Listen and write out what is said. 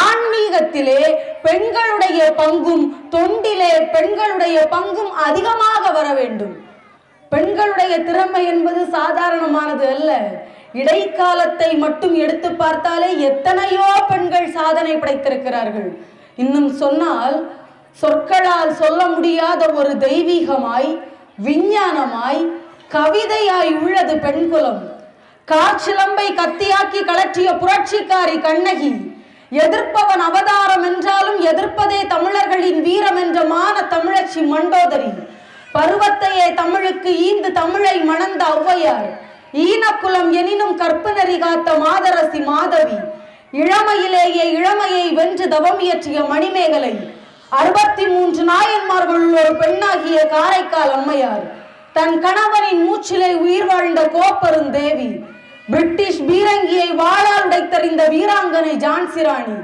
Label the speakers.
Speaker 1: ஆன்மீகத்திலே பெண்களுடைய பங்கும் தொண்டிலே பெண்களுடைய பங்கும் அதிகமாக வர வேண்டும். பெண்களுடைய திறமை என்பது சாதாரணமானது அல்ல. இடைக்காலத்தை மட்டும் எடுத்து பார்த்தாலே எத்தனையோ பெண்கள் சாதனை படைத்திருக்கிறார்கள். இன்னும் சொன்னால் சொற்களால் சொல்ல முடியாத ஒரு தெய்வீகமாய் விஞ்ஞானமாய் கவிதையாய் உள்ளது பெண்குலம் காற்றிலம்பை கத்தியாக்கி கலற்றிய புரட்சிக்காரி கண்ணகி எதிர்ப்பவன் அவதாரம் என்றாலும் எதிர்ப்பதே தமிழர்களின் வீரம் என்ற மான தமிழச்சி மண்டோதரி. பருவத்தையே தமிழுக்கு ஈந்து தமிழை மணந்த ஔவையார். ஈனக்குலம் எனினும் கற்பனரி காத்த மாதரசி மாதவி. இளமையிலேயே இளமையை வென்று தவம் இயற்றிய மணிமேகலை. அறுபத்தி மூன்று நாயன்மார்களுள் ஒரு பெண்ணாகிய காரைக்கால் அம்மையார். தன் கணவனின் மூச்சிலே உயிர் வாழ்ந்த கோப்பெருந்தேவி. பிரிட்டிஷ் பீரங்கியை வாழால் உடைத்தறிந்த வீராங்கனை ஜான்சி ராணி.